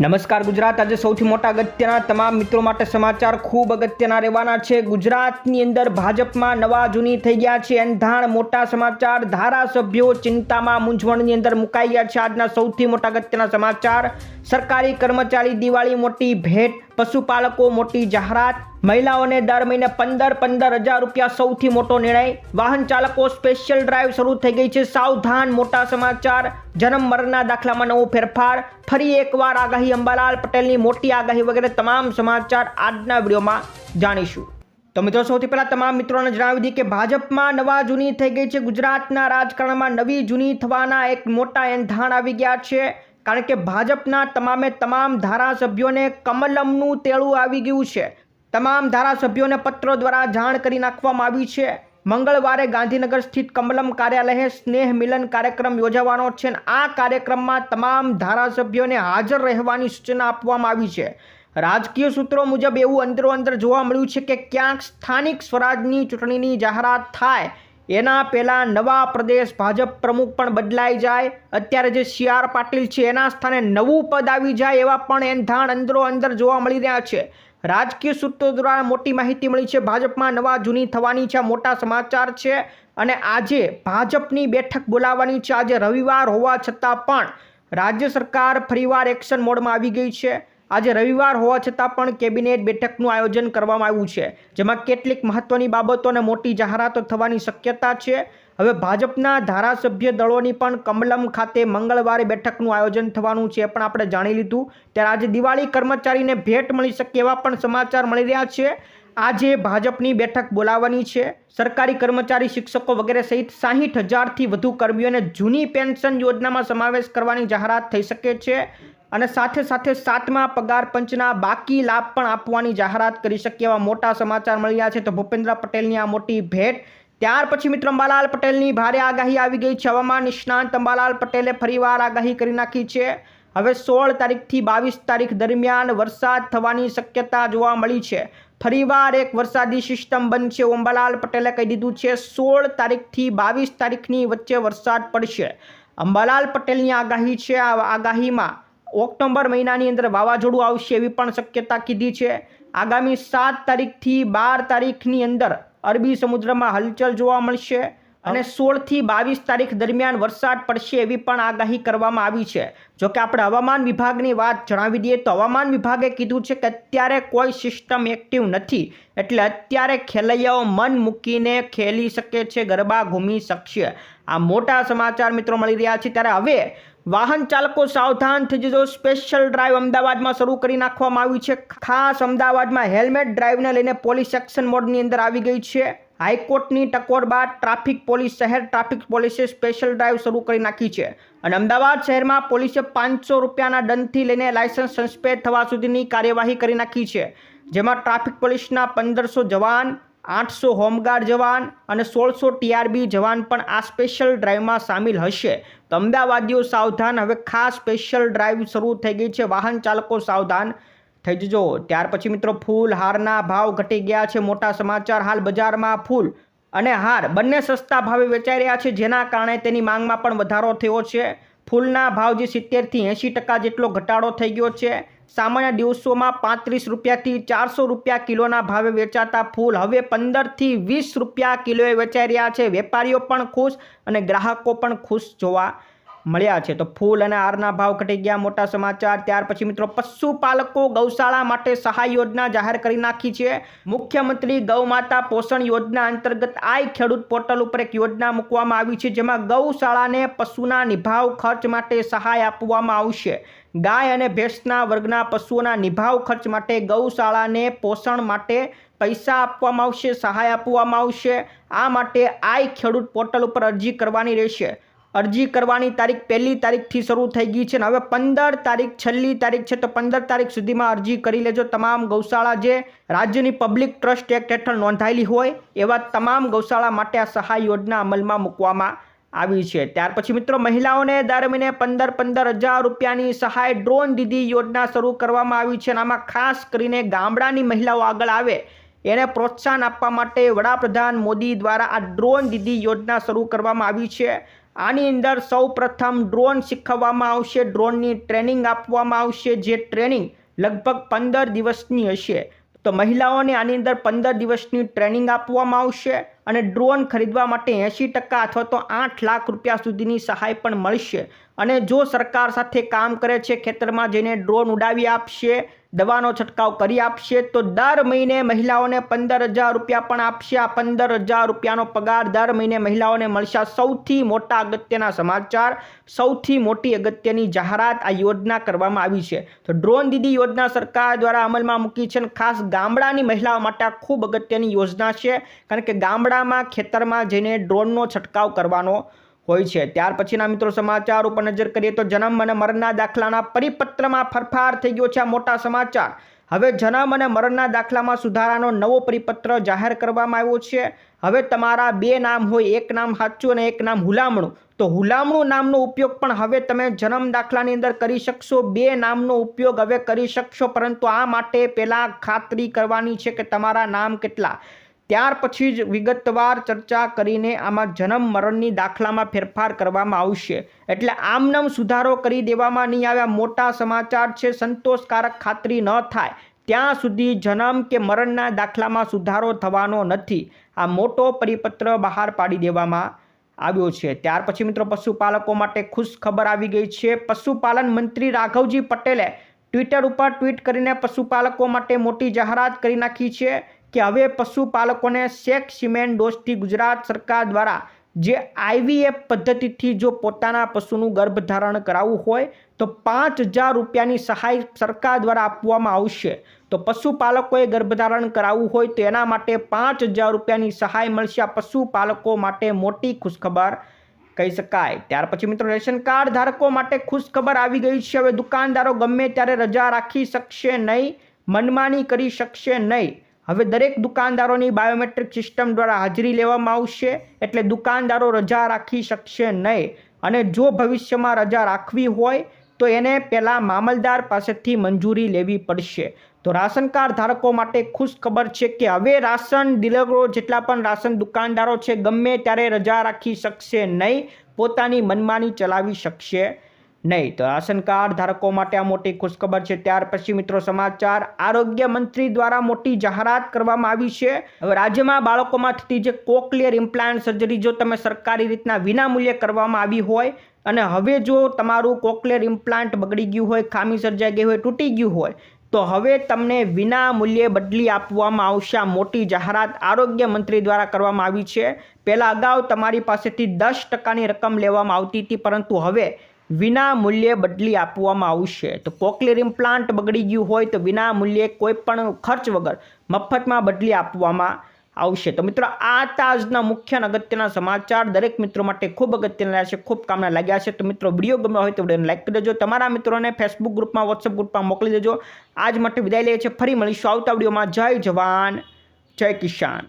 નમસ્કાર ગુજરાત. આજે સૌથી મોટા અગત્યના તમામ મિત્રો માટે સમાચાર ખૂબ અગત્યના રહેવાના છે. ગુજરાતની અંદર ભાજપમાં નવા જૂની થઈ ગયા છે એંધાણ મોટા સમાચાર. ધારાસભ્યો ચિંતામાં મૂંઝવણની અંદર મુકાઈ ગયા છે. આજના સૌથી મોટા અગત્યના સમાચાર. સરકારી કર્મચારી દિવાળી મોટી ભેટ, પશુપાલકો મોટી જાહેરાત મહિલાઓને દર મહિને પંદર પંદર હજાર રૂપિયા સૌથી મોટો નિર્ણય. વાહન ચાલકો સ્પેશિયલ ડ્રાઈવ શરૂ થઈ ગઈ છે. સાવધાન, મોટા સમાચાર. જન્મ, મરણના દાખલામાં નવો ફેરફાર. ફરી એકવાર આગાહી અંબાલાલ પટેલની મોટી આગાહી વગેરે તમામ સમાચાર આજના વિડીયોમાં જાણીશું. તો મિત્રો, સૌથી પહેલાં તમામ મિત્રોને જણાવી દઈએ કે ભાજપમાં નવા જૂની થઈ ગઈ છે. ગુજરાતના રાજકારણમાં નવી જૂની થવાના એક મોટા એંધાણ આવી ગયા છે. કારણ કે ભાજપના તમામે તમામ ધારાસભ્યોને કમલમનું તેળું આવી ગયું છે. તમામ ધારાસભ્યોને પત્રો દ્વારા જાણ કરી નાખવામાં આવી છે. મંગળવારે ગાંધીનગર સ્થિત કમલમ કાર્યાલયે સ્નેહ મિલન કાર્યક્રમ યોજાવાનો છે અને આ કાર્યક્રમમાં તમામ ધારાસભ્યોને હાજર રહેવાની સૂચના આપવામાં આવી છે. રાજકીય સૂત્રો મુજબ એવું અંદરો અંદર જોવા મળ્યું છે કે ક્યાંક સ્થાનિક સ્વરાજની ચૂંટણીની જાહેરાત થાય, એના પહેલાં નવા પ્રદેશ ભાજપ પ્રમુખ પણ બદલાઈ જાય. અત્યારે જે સી પાટીલ છે, એના સ્થાને નવું પદ આવી જાય એવા પણ એંધાણ અંદરો અંદર જોવા મળી રહ્યા છે. રાજકીય સૂત્રો દ્વારા મોટી માહિતી મળી છે. ભાજપમાં નવા જૂની થવાની છે. મોટા સમાચાર છે. અને આજે ભાજપની બેઠક બોલાવવાની છે. આજે રવિવાર હોવા છતાં પણ રાજ્ય સરકાર ફરીવાર એક્શન મોડમાં આવી ગઈ છે. આજે રવિવાર હોવા છતાં પણ કેબિનેટ બેઠકનું આયોજન કરવામાં આવ્યું છે. જેમાં કેટલીક મહત્વની બાબતો અને મોટી જાહેરાતો થવાની શક્યતા છે. હવે ભાજપના ધારાસભ્ય દળોની પણ કમલમ ખાતે મંગળવારે બેઠકનું આયોજન થવાનું છે પણ આપણે જાણી લીધું. ત્યારે આજે દિવાળી કર્મચારીને ભેટ મળી શકે એવા પણ સમાચાર મળી રહ્યા છે. આજે ભાજપની બેઠક બોલાવવાની છે. સરકારી કર્મચારી, શિક્ષકો વગેરે સહિત સાહીઠ હજારથી વધુ કર્મીઓને જૂની પેન્શન યોજનામાં સમાવેશ કરવાની જાહેરાત થઈ શકે છે અને સાથે સાથે સાતમા પગાર પંચના બાકી લાભ પણ આપવાની જાહેરાત કરી શકે એવા મોટા સમાચાર મળી રહ્યા છે. તો ભૂપેન્દ્ર પટેલની આ મોટી ભેટ ત્યાર પછી મિત્રો અંબાલાલ પટેલની ભારે આગાહી આવી ગઈ છે. હવામાન નિષ્ણાંત અંબાલાલ પટેલે ફરીવાર આગાહી કરી નાખી છે. હવે સોળ તારીખથી બાવીસ તારીખ દરમિયાન વરસાદ થવાની શક્યતા જોવા મળી છે. ફરીવાર એક વરસાદી સિસ્ટમ બનશે અંબાલાલ પટેલે કહી દીધું છે. સોળ તારીખથી બાવીસ તારીખની વચ્ચે વરસાદ પડશે. અંબાલાલ પટેલની આગાહી છે. આ આગાહીમાં ઓક્ટોબર મહિનાની અંદર વાવાઝોડું આવશે એવી પણ શક્યતા કીધી છે. આગામી સાત તારીખથી બાર તારીખની અંદર અરબી સમુદ્રમાં હલચલ જોવા મળશે અને સોળથી બાવીસ તારીખ દરમિયાન વરસાદ પડશે એવી પણ આગાહી કરવામાં આવી છે. જોકે આપણે હવામાન વિભાગની વાત જણાવી દઈએ તો હવામાન વિભાગે કીધું છે કે અત્યારે કોઈ સિસ્ટમ એક્ટિવ નથી. એટલે અત્યારે ખેલૈયાઓ મન મૂકીને ખેલી શકે છે ગરબા ઘૂમી શકશે. આ મોટા સમાચાર મિત્રો મળી રહ્યા છે. ત્યારે હવે વાહન ચાલકો સાવધાન થઈ જજો. સ્પેશિયલ ડ્રાઈવ અમદાવાદમાં શરૂ કરી નાખવામાં આવી છે. ખાસ અમદાવાદમાં હેલ્મેટ ડ્રાઈવને લઈને પોલીસ એક્શન મોડની અંદર આવી ગઈ છે. હાઈકોર્ટની ટકોર બાદ ટ્રાફિક પોલીસ શહેર ટ્રાફિક પોલીસે સ્પેશિયલ ડ્રાઈવ શરૂ કરી નાખી છે. અને અમદાવાદ શહેરમાં પોલીસે પાંચસો રૂપિયાના દંડથી લઈને લાયસન્સ સસ્પેન્ડ થવા સુધીની કાર્યવાહી કરી નાખી છે. જેમાં ટ્રાફિક પોલીસના પંદરસો જવાન આઠસો હોમગાર્ડ જવાન અને સોળસો ટીઆરબી જવાન પણ આ સ્પેશિયલ ડ્રાઈવમાં સામેલ હશે. તો અમદાવાદીઓ સાવધાન, હવે ખાસ સ્પેશિયલ ડ્રાઈવ શરૂ થઈ ગઈ છે. વાહન ચાલકો સાવધાન થઈ જજો. ત્યાર પછી મિત્રો, ફૂલ હારના ભાવ ઘટી ગયા છે. મોટા સમાચાર, હાલ બજારમાં ફૂલ અને હાર બંને સસ્તા ભાવે વેચાઈ રહ્યા છે, જેના કારણે તેની માંગમાં પણ વધારો થયો છે. ફૂલના ભાવ જે સિત્તેરથી એંશી ટકા જેટલો ઘટાડો થઈ ગયો છે. સામાન્ય દિવસોમાં પાંત્રીસ રૂપિયાથી ચારસો રૂપિયા કિલોના ભાવે વેચાતા ફૂલ હવે પંદરથી વીસ રૂપિયા કિલોએ વેચાઈ રહ્યા છે. વેપારીઓ પણ ખુશ અને ગ્રાહકો પણ ખુશ જોવા મળ્યા છે. તો ફૂલ અને હારના ભાવ ઘટી ગયા મોટા સમાચાર. ત્યાર પછી મિત્રો પશુપાલકો ગૌશાળા માટે સહાય યોજના જાહેર કરી નાખી છે. મુખ્યમંત્રી ગૌ માતા પોષણ યોજના અંતર્ગત આઈ ખેડૂત પોર્ટલ ઉપર એક યોજના મૂકવામાં આવી છે, જેમાં ગૌશાળાને પશુના નિભાવ ખર્ચ માટે સહાય આપવામાં આવશે. ગાય અને ભેંસના વર્ગના પશુઓના નિભાવ ખર્ચ માટે ગૌશાળાને પોષણ માટે પૈસા આપવામાં આવશે, સહાય આપવામાં આવશે. આ માટે આઈ ખેડૂત પોર્ટલ ઉપર અરજી કરવાની રહેશે. અરજી કરવાની તારીખ પહેલી તારીખથી શરૂ થઈ ગઈ છે અને હવે પંદર તારીખ છેલ્લી તારીખ છે તો પંદર તારીખ સુધીમાં અરજી કરી લેજો. તમામ ગૌશાળા જે રાજ્યની પબ્લિક ટ્રસ્ટ એક્ટ હેઠળ નોંધાયેલી હોય એવા તમામ ગૌશાળા માટે આ સહાય યોજના અમલમાં મૂકવામાં આવી છે. ત્યાર પછી મિત્રો મહિલાઓને દર મહિને પંદર પંદર હજાર રૂપિયાની સહાય ડ્રોન દીદી યોજના શરૂ કરવામાં આવી છે અને આમાં ખાસ કરીને ગામડાની મહિલાઓ આગળ આવે એને પ્રોત્સાહન આપવા માટે વડાપ્રધાન મોદી દ્વારા આ ડ્રોન દીદી યોજના શરૂ કરવામાં આવી છે. આની અંદર સૌ પ્રથમ ડ્રોન શીખવવામાં આવશે, ડ્રોનની ટ્રેનિંગ આપવામાં આવશે, જે ટ્રેનિંગ લગભગ પંદર દિવસની હશે. તો મહિલાઓને આની અંદર પંદર દિવસની ટ્રેનિંગ આપવામાં આવશે અને ડ્રોન ખરીદવા માટે એંશી ટકા અથવા તો આઠ લાખ રૂપિયા સુધીની સહાય પણ મળશે. અને જો સરકાર સાથે કામ કરે છે, ખેતરમાં જઈને ડ્રોન ઉડાવી આપશે દવાનો છંટકાવ કરી આપશે તો દર મહિને મહિલાઓને પંદર હજાર રૂપિયા પણ આપશે. આ પંદર હજાર રૂપિયાનો પગાર દર મહિને મહિલાઓને મળશે. સૌથી મોટા અગત્યના સમાચાર, સૌથી મોટી અગત્યની જાહેરાત આ યોજના કરવામાં આવી છે. તો ડ્રોન દીદી યોજના સરકાર દ્વારા અમલમાં મૂકી છે અને ખાસ ગામડાની મહિલાઓ માટે આ ખૂબ અગત્યની યોજના છે. કારણ કે ગામડામાં ખેતરમાં જઈને ડ્રોનનો છંટકાવ કરવાનો હોય છે. ત્યાર પછીના મિત્રો સમાચાર ઉપર નજર કરીએ તો જન્મ અને મરણના દાખલાના પરિપત્રમાં ફરફાર થઈ ગયો છે આ મોટા સમાચાર. હવે જન્મ અને મરણના દાખલામાં સુધારાનો નવો પરિપત્ર જાહેર કરવામાં આવ્યો છે. હવે તમારા બે નામ હોય, એક નામ સાચું અને એક નામ હુલામણું. તો હુલામણું નામનો ઉપયોગ પણ હવે તમે જન્મ દાખલાની અંદર કરી શકશો, બે નામનો ઉપયોગ હવે કરી શકશો, પરંતુ આ માટે પહેલાં ખાતરી કરવાની છે કે તમારા નામ કેટલા. ત્યાર પછી જ વિગતવાર ચર્ચા કરીને આમાં જન્મ મરણની દાખલામાં ફેરફાર કરવામાં આવશે. એટલે આમનામ સુધારો કરી દેવામાં નહીં આવ્યા મોટા સમાચાર છે, સંતોષકારક ખાતરી ન થાય. ત્યાં સુધી જન્મ કે મરણના દાખલામાં સુધારો થવાનો નથી. આ મોટો પરિપત્ર બહાર પાડી દેવામાં આવ્યો છે. ત્યાર પછી મિત્રો પશુપાલકો માટે ખુશ ખબર આવી ગઈ છે. પશુપાલન મંત્રી રાઘવજી પટેલે ટ્વિટર ઉપર ટ્વીટ કરીને પશુપાલકો માટે મોટી જાહેરાત કરી નાખી છે. કે હવે પશુપાલકોને શેક, સિમેન્ટ ડોઝથી ગુજરાત સરકાર દ્વારા જે આઈવીએફ પદ્ધતિથી જો પોતાના પશુનું ગર્ભધારણ કરાવવું હોય, તો પાંચ હજાર રૂપિયાની સહાય સરકાર દ્વારા આપવામાં આવશે. તો પશુપાલકોએ ગર્ભધારણ કરાવવું હોય, તો એના માટે પાંચ હજાર રૂપિયાની સહાય મળશે આ પશુપાલકો માટે મોટી ખુશખબર કહી શકાય. ત્યાર પછી મિત્રો, રેશન કાર્ડ ધારકો માટે ખુશખબર આવી ગઈ છે. હવે દુકાનદારો ગમે ત્યારે રજા રાખી શકશે નહીં, મનમાની કરી શકશે નહીં. હવે દરેક દુકાનદારોની બાયોમેટ્રિક સિસ્ટમ દ્વારા હાજરી લેવામાં આવશે એટલે દુકાનદારો રજા રાખી શકશે નહીં. અને જો ભવિષ્યમાં રજા રાખવી હોય, તો એને પહેલાં મામલદાર પાસેથી મંજૂરી લેવી પડશે. તો રાશન કાર્ડ ધારકો માટે ખુશ ખબર છે કે હવે રાશન ડીલરો જેટલા પણ રાશન દુકાનદારો છે, ગમે ત્યારે રજા રાખી શકશે નહીં, પોતાની મનમાની ચલાવી શકશે. નહીં. તો રાશન કાર્ડ ધારકો માટે આ મોટી ખુશખબર છે. ત્યાર પછી મિત્રો સમાચાર. આરોગ્ય મંત્રી દ્વારા મોટી જાહેરાત કરવામાં આવી છે. હવે રાજ્યમાં બાળકોમાં થતી જે કોકલિયર ઇમ્પ્લાન્ટ સર્જરી, જો તમે સરકારી રીતના વિનામૂલ્યે કરવામાં આવી હોય અને હવે જો તમારું કોકલિયર ઇમ્પ્લાન્ટ બગડી ગયું હોય, ખામી સર્જાઈ ગઈ હોય, તૂટી ગયું હોય, તો હવે તમને વિના મૂલ્યે બદલી આપવામાં આવશે આ મોટી જાહેરાત આરોગ્ય મંત્રી દ્વારા કરવામાં આવી છે. પહેલાં અગાઉ તમારી પાસેથી દસ ટકાની રકમ લેવામાં આવતી હતી, પરંતુ હવે વિના મૂલ્યે બદલી આપવામાં આવશે. તો કોકલેર ઇમ્પ્લાન્ટ બગડી ગયું હોય તો વિના મૂલ્યે કોઈ ખર્ચ વગર મફતમાં બદલી આપવામાં આવશે. તો મિત્રો, આ તાજના મુખ્ય અગત્યના સમાચાર. દરેક મિત્રો માટે ખૂબ અગત્યના રહ્યા છે ખૂબ કામના લાગ્યા છે તો મિત્રો, વીડિયો ગમ્યો હોય તો વિડીયોને લાઈક કરી દેજો. તમારા મિત્રોને ફેસબુક ગ્રુપમાં વોટ્સઅપ ગ્રુપમાં મોકલી દેજો. આજ માટે વિદાય લઈએ છીએ. ફરી મળીશું આવતા વિડીયોમાં. જય જવાન, જય કિસાન.